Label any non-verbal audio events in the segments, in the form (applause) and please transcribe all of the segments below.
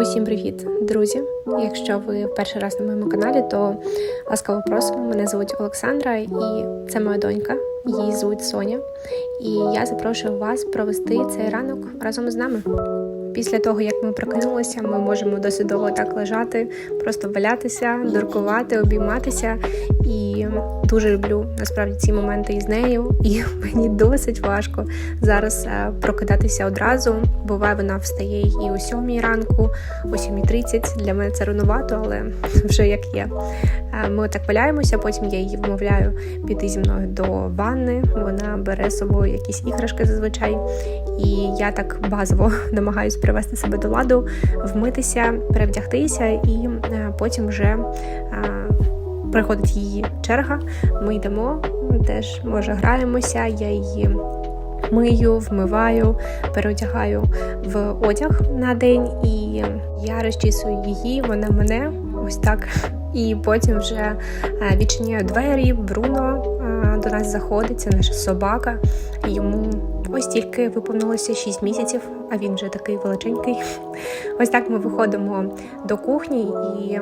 Усім привіт, друзі! Якщо ви перший раз на моєму каналі, то ласкаво просимо. Мене звуть Олександра, і це моя донька. Її звуть Соня. І я запрошую вас провести цей ранок разом з нами. Після того, як ми прокинулися, ми можемо досить довго так лежати, просто валятися, дуркувати, обійматися. І дуже люблю насправді ці моменти із нею. І (laughs) мені досить важко зараз е, прокидатися одразу. Буває, вона встає і о 7 ранку, о 7.30. Для мене це рановато, але (laughs) вже як є. Е, Ми так валяємося, потім я її вмовляю піти зі мною до ванни. Вона бере з собою якісь іграшки зазвичай. І я так базово (laughs) намагаюся привести себе до ладу, вмитися, перевдягтися, і е, потім вже е, приходить її черга. Ми йдемо, теж може граємося. Я її мию, вмиваю, переодягаю в одяг на день, і я розчісую її, вона мене ось так. І потім вже е, відчиняю двері. Бруно нас заходить, це наша собака. Йому ось тільки виповнилося 6 місяців, а він вже такий величенький. Ось так ми виходимо до кухні, і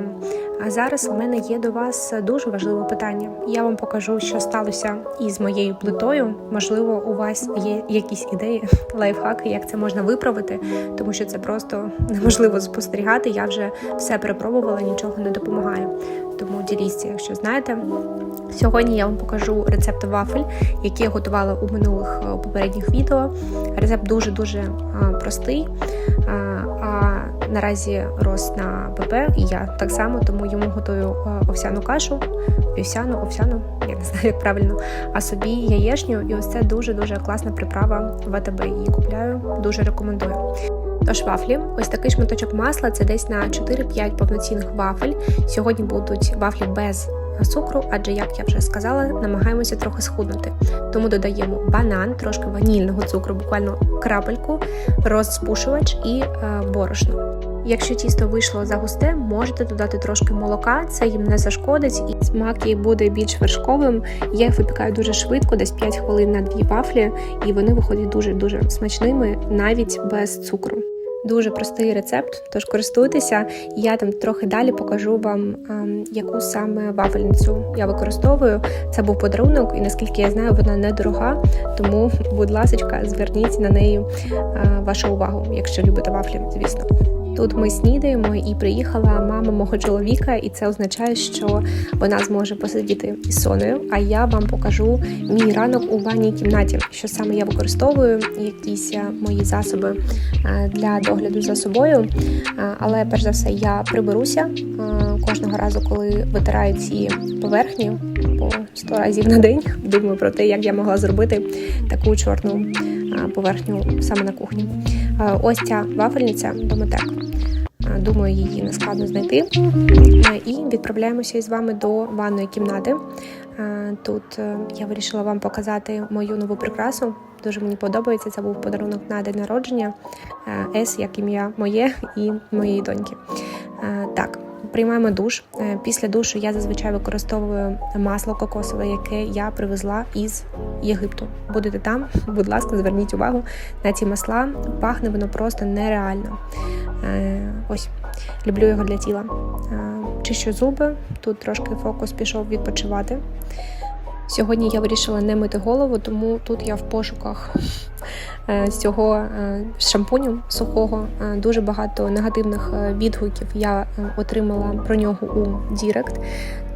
а зараз у мене є до вас дуже важливе питання. Я вам покажу, що сталося із моєю плитою. Можливо, у вас є якісь ідеї, (laughs) лайфхаки, як це можна виправити, тому що це просто неможливо спостерігати. Я вже все перепробувала, нічого не допомагає. Тому діліться, якщо знаєте. Сьогодні я вам покажу рецепт вафель, які я готувала у минулих е, попередніх відео. Рецепт дуже дуже простий. А, а наразі рос на ББ, і я так само, тому йому готую е, овсяну кашу, вівсяну, овсяну, я не (laughs) знаю, як правильно, а собі яєшню. І ось це дуже-дуже класна приправа в АТБ. Її купляю, дуже рекомендую. Тож вафлі, ось такий шматочок масла, це десь на 4-5 повноцінних вафель. Сьогодні будуть вафлі без цукру, адже, як я вже сказала, намагаємося трохи схуднути. Тому додаємо банан, трошки ванільного цукру, буквально крапельку, розпушувач і е, борошно. Якщо тісто вийшло загусте, можете додати трошки молока, це їм не зашкодить, і смак їй буде більш вершковим. Я їх випікаю дуже швидко, десь 5 хвилин на дві вафлі, і вони виходять дуже дуже смачними, навіть без цукру. Дуже простий рецепт, тож користуйтеся. Я там трохи далі покажу вам, ем, яку саме вафельницю я використовую. Це був подарунок, і наскільки я знаю, вона недорога. Тому, будь ласка, зверніть на неї е, вашу увагу, якщо любите вафлі, звісно. Тут ми снідаємо і приїхала мама мого чоловіка, і це означає, що вона зможе посидіти із соною. А я вам покажу мій ранок у ванній кімнаті, що саме я використовую, якісь е, мої засоби е, для догляду за собою. Е, Але перш за все я приберуся кожного разу, коли витираю ці поверхні по 100 разів на день. (laughs) Думаю про те, як я могла зробити таку чорну поверхню саме на кухні. Ось ця вафельниця Дометек. Думаю, її не складно знайти. І відправляємося із вами до ванної кімнати. Тут е, я вирішила вам показати мою нову прикрасу. Дуже мені подобається. Це був подарунок на день народження. С, як ім'я моє і моєї доньки. Так, приймаємо душ. Е, Після душу я зазвичай використовую масло кокосове, яке я привезла із Єгипту. Будете там, будь ласка, зверніть увагу на ці масла. Пахне воно просто нереально. Е, Ось, люблю його для тіла. Е, Чищу зуби, тут трошки фокус пішов відпочивати. Сьогодні я вирішила не мити голову, тому тут я в пошуках е, цього шампуню сухого. Дуже багато негативних відгуків я отримала про нього у Дірект.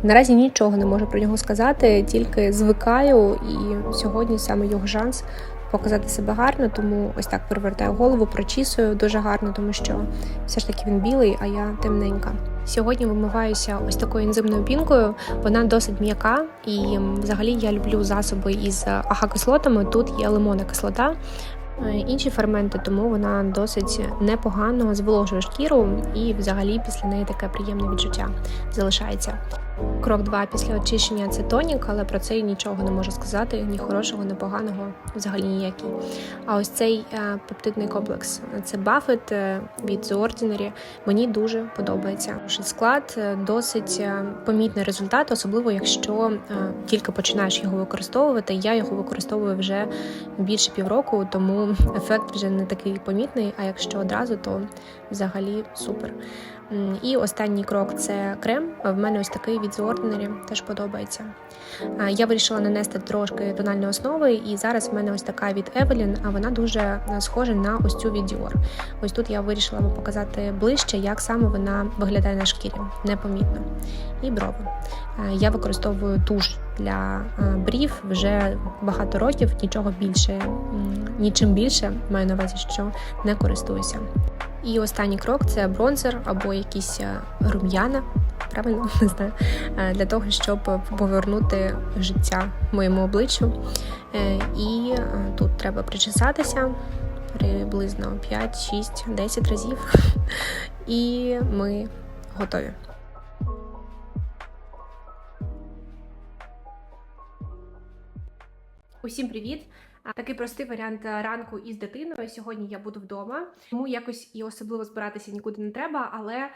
Наразі нічого не можу про нього сказати, тільки звикаю, і сьогодні саме його шанс показати себе гарно, тому ось так перевертаю голову, прочісую дуже гарно, тому що все ж таки він білий, а я темненька. Сьогодні вимиваюся ось такою ензимною пінкою. Вона досить м'яка, і взагалі я люблю засоби із ага-кислотами. Тут є лимонна кислота. е, Інші ферменти, тому вона досить непогано зволожує шкіру, і взагалі після неї таке приємне відчуття залишається. Крок 2 після очищення це тонік, але про це я нічого не можу сказати, ні хорошого, ні поганого, взагалі ніякий. А ось цей е, пептидний комплекс це е, від The Ordinary. Мені дуже подобається. Склад е, досить е, помітний результат, особливо якщо тільки починаєш його використовувати. Я його використовую вже більше півроку, тому ефект вже не такий помітний. А якщо одразу, то взагалі супер. І останній крок це крем. В мене ось такий від The Ordinary, теж подобається. Я вирішила нанести трошки тональної основи, і зараз в мене ось така від Evelyn, а вона дуже е, схожа на ось цю від Dior. Ось тут я вирішила вам показати ближче, як саме вона виглядає на шкірі, непомітно. І брови. Е, Я використовую туш для е, брів вже багато років, нічого більше, нічим більше маю на увазі, що не користуюся. І останній крок це бронзер або якісь е, рум'яна, правильно (laughs) не знаю, е, для того, щоб повернути життя моєму обличчю. Е, І тут треба причесатися приблизно 5, 6, 10 разів. (laughs) І ми готові. Усім привіт! Такий простий варіант е, ранку із дитиною. Сьогодні я буду вдома, тому якось і особливо збиратися нікуди не треба. Але е,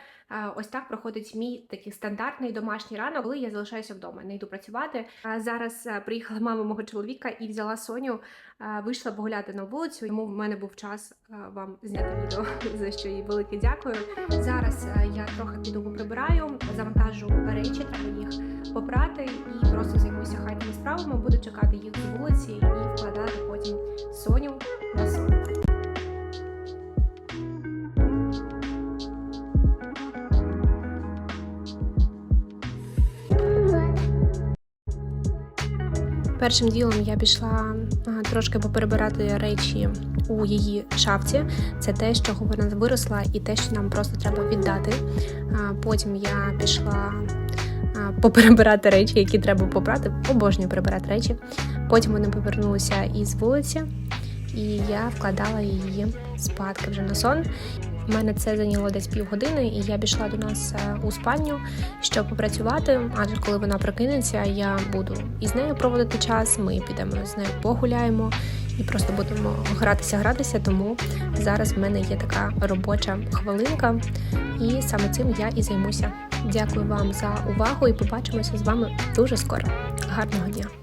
ось так проходить мій такий стандартний домашній ранок, коли я залишаюся вдома, не йду працювати. Зараз е, приїхала мама мого чоловіка і взяла Соню, вийшла погуляти на вулицю. Тому в мене був час вам зняти відео, (laughs) за що їй велике дякую. Зараз я трохи піду поприбираю, завантажу речі, треба їх попрати і просто займуся хатніми справами. Буду чекати їх з вулиці і вкладати потім Соню на сон. Першим ділом я пішла трошки поперебирати речі у її шафці. Це те, з чого вона виросла, і те, що нам просто треба віддати. Потім я пішла поперебирати речі, які треба попрати. Обожнюю прибирати речі. Потім вони повернулися із вулиці, і я вкладала її спадки вже на сон. У мене це зайняло десь півгодини, і я пішла до нас е, у спальню, щоб попрацювати. Адже коли вона прокинеться, я буду із нею проводити час. Ми підемо з нею погуляємо і просто будемо гратися, гратися. Тому зараз в мене є така робоча хвилинка, і саме цим я і займуся. Дякую вам за увагу і побачимося з вами дуже скоро. Гарного дня!